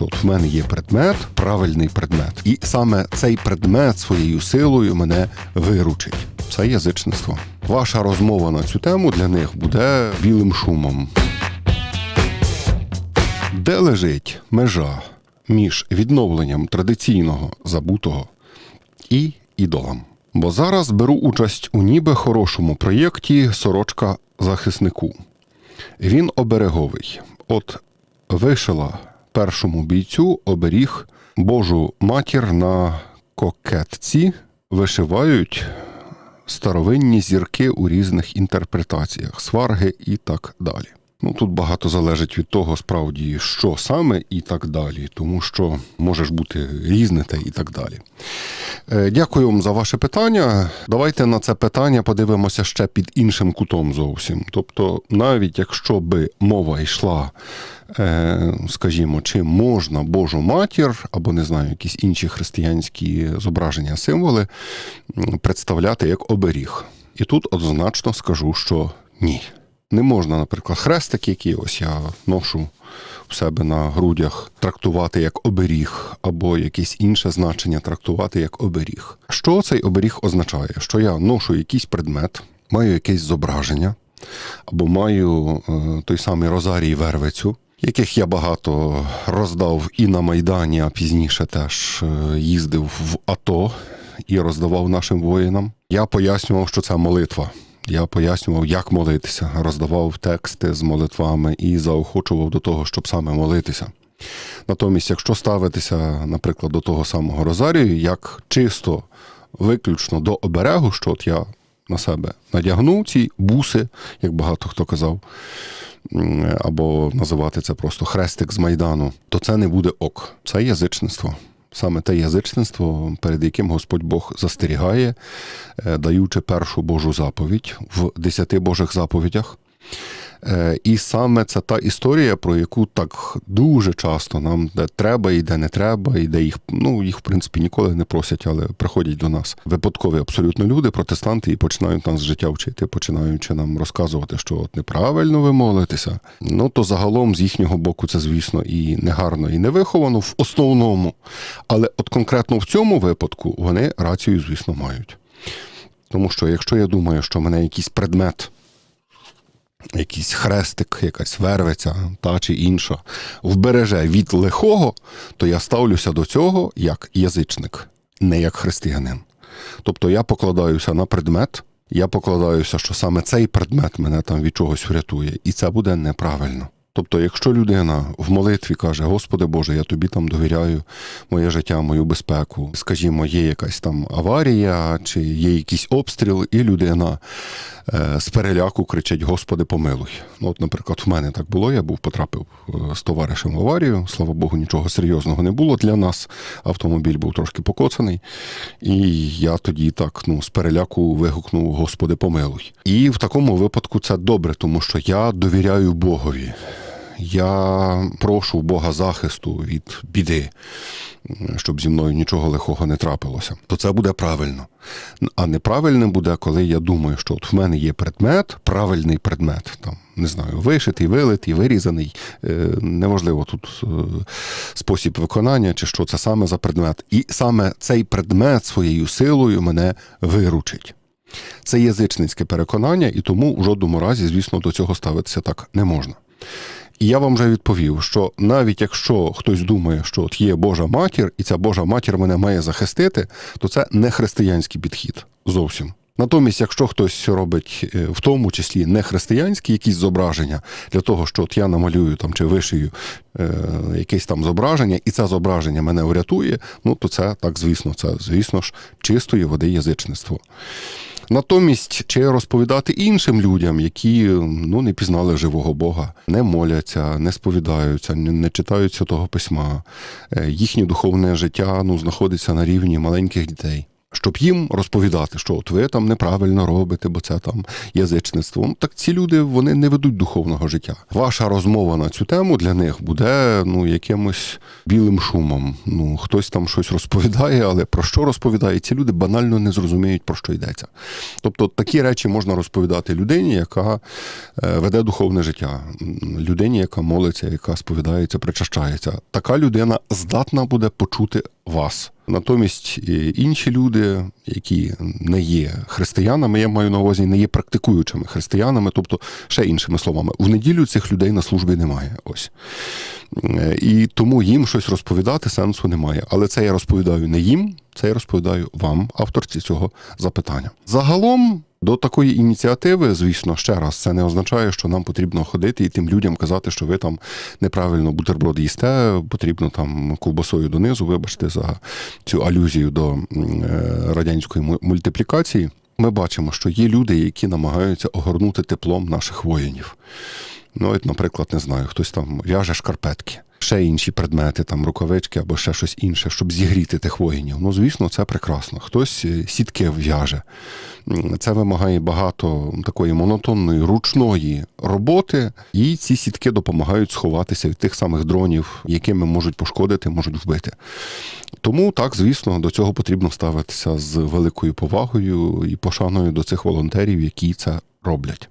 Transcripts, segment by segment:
От в мене є предмет, правильний предмет, і саме цей предмет своєю силою мене виручить. Це язичництво. Ваша розмова на цю тему для них буде білим шумом. Де лежить межа між відновленням традиційного забутого і ідолом? Бо зараз беру участь у ніби хорошому проєкті Сорочка захиснику. Він обереговий. От вишила першому бійцю оберіг Божу матір на кокетці, вишивають старовинні зірки у різних інтерпретаціях, сварги і так далі. Ну тут багато залежить від того, справді, що саме і так далі, тому що може ж бути різне те і так далі. Е, Дякую вам за ваше питання. Давайте на це питання подивимося ще під іншим кутом зовсім. Тобто, навіть якщо би мова йшла, е, скажімо, чи можна Божу матір або не знаю, якісь інші християнські зображення, символи представляти як оберіг. І тут однозначно скажу, що ні. Не можна, наприклад, хрестик, який ось я ношу в себе на грудях, трактувати як оберіг, або якесь інше значення трактувати як оберіг. Що цей оберіг означає? Що я ношу якийсь предмет, маю якесь зображення, або маю е, той самий Розарій Вервицю, яких я багато роздав і на Майдані, а пізніше теж е, їздив в АТО і роздавав нашим воїнам. Я пояснював, що це молитва. Я пояснював, як молитися, роздавав тексти з молитвами і заохочував до того, щоб саме молитися. Натомість, якщо ставитися, наприклад, до того самого Розарію, як чисто виключно до оберегу, що от я на себе надягнув ці буси, як багато хто казав, або називати це просто хрестик з майдану, то це не буде ок. Це язичництво. Саме те язичництво, перед яким Господь Бог застерігає, е, даючи першу Божу заповідь в десяти Божих заповідях. Е, І саме це та історія, про яку так дуже часто нам де треба і де не треба, і де їх ну їх в принципі ніколи не просять, але приходять до нас випадкові абсолютно люди, протестанти, і починають нас життя вчити, починаючи нам розказувати, що от неправильно ви молитеся. Ну то загалом з їхнього боку це, звісно, і негарно, і не виховано в основному. Але от конкретно в цьому випадку вони рацію, звісно, мають. Тому що якщо я думаю, що мене якийсь предмет якийсь хрестик, якась вервиця та чи інша вбереже від лихого, то я ставлюся до цього як язичник, не як християнин. Тобто я покладаюся на предмет, я покладаюся, що саме цей предмет мене там від чогось врятує, і це буде неправильно. Тобто, якщо людина в молитві каже, Господи Боже, я тобі там довіряю моє життя, мою безпеку, скажімо, є якась там аварія, чи є якийсь обстріл, і людина е, з переляку кричить: Господи, помилуй. Ну, от, наприклад, в мене так було. Я був потрапив е, з товаришем в аварію. Слава Богу, нічого серйозного не було для нас. Автомобіль був трошки покоцаний. І я тоді так ну, з переляку вигукнув Господи, помилуй. І в такому випадку це добре, тому що я довіряю Богові. Я прошу Бога захисту від біди, щоб зі мною нічого лихого не трапилося. То це буде правильно. А неправильним буде, коли я думаю, що от в мене є предмет, правильний предмет, там не знаю, вишитий, вилитий, вирізаний. е, Неважливо тут е, спосіб виконання чи що це саме за предмет. І саме цей предмет своєю силою мене виручить. Це язичницьке переконання, і тому в жодному разі, звісно, до цього ставитися так не можна. І я вам вже відповів, що навіть якщо хтось думає, що от є Божа матір, і ця Божа матір мене має захистити, то це не християнський підхід зовсім. Натомість, якщо хтось робить е, в тому числі не християнські якісь зображення для того, що от я намалюю там чи вишию е, якесь там зображення, і це зображення мене врятує, ну то це так, звісно, це, звісно ж, чистої води язичництво. Натомість, чи розповідати іншим людям, які ну не пізнали живого Бога, не моляться, не сповідаються, не, читають святого письма, е, їхнє духовне життя ну знаходиться на рівні маленьких дітей. Щоб їм розповідати, що от ви там неправильно робите, бо це там язичництво. Так ці люди вони не ведуть духовного життя. Ваша розмова на цю тему для них буде ну якимось білим шумом. Ну хтось там щось розповідає, але про що розповідає? Ці люди банально не зрозуміють про що йдеться. Тобто такі речі можна розповідати людині, яка е, веде духовне життя, людині, яка молиться, яка сповідається, причащається. Така людина здатна буде почути вас. Натомість е, інші люди, які не є християнами, я маю на увазі, не є практикуючими християнами, тобто ще іншими словами, в неділю цих людей на службі немає. Ось. Е, І тому їм щось розповідати сенсу немає. Але це я розповідаю не їм, це я розповідаю вам, авторці цього запитання. Загалом. До такої ініціативи, звісно, ще раз, це не означає, що нам потрібно ходити і тим людям казати, що ви там неправильно бутерброд їсте, потрібно там ковбасою донизу, вибачте за цю алюзію до е, радянської мультиплікації. Ми бачимо, що є люди, які намагаються огорнути теплом наших воїнів. Ну, от, наприклад, не знаю, хтось там в'яже шкарпетки, ще інші предмети, там рукавички або ще щось інше, щоб зігріти тих воїнів. Ну, звісно, це прекрасно. Хтось е, сітки в'яже. Це вимагає багато такої монотонної ручної роботи, і ці сітки допомагають сховатися від тих самих дронів, якими можуть пошкодити, можуть вбити. Тому так, звісно, до цього потрібно ставитися з великою повагою і пошаною до цих волонтерів, які це роблять.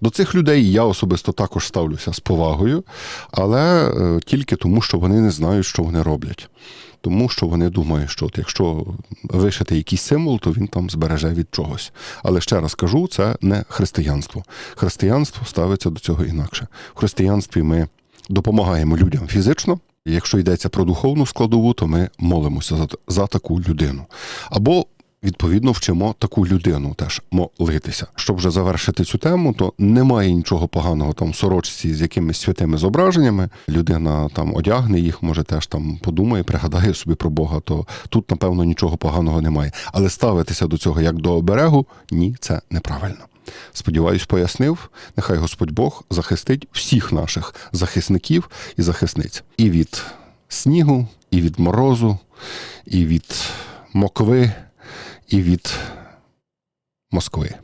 До цих людей я особисто також ставлюся з повагою, але е, тільки тому, що вони не знають, що вони роблять. Тому що вони думають, що от якщо вишити якийсь символ, то він там збереже від чогось. Але ще раз кажу, це не християнство. Християнство ставиться до цього інакше. В християнстві ми допомагаємо людям фізично. Якщо йдеться про духовну складову, то ми молимося за, за таку людину. Або Відповідно, вчимо таку людину теж молитися. Щоб вже завершити цю тему, то немає нічого поганого там в сорочці з якимись святими зображеннями. Людина там одягне їх, може теж там подумає, пригадає собі про Бога. То тут, напевно, нічого поганого немає. Але ставитися до цього як до оберегу ні, це неправильно. Сподіваюсь, пояснив. Нехай Господь Бог захистить всіх наших захисників і захисниць і від снігу, і від морозу, і від мокви, і від Москви.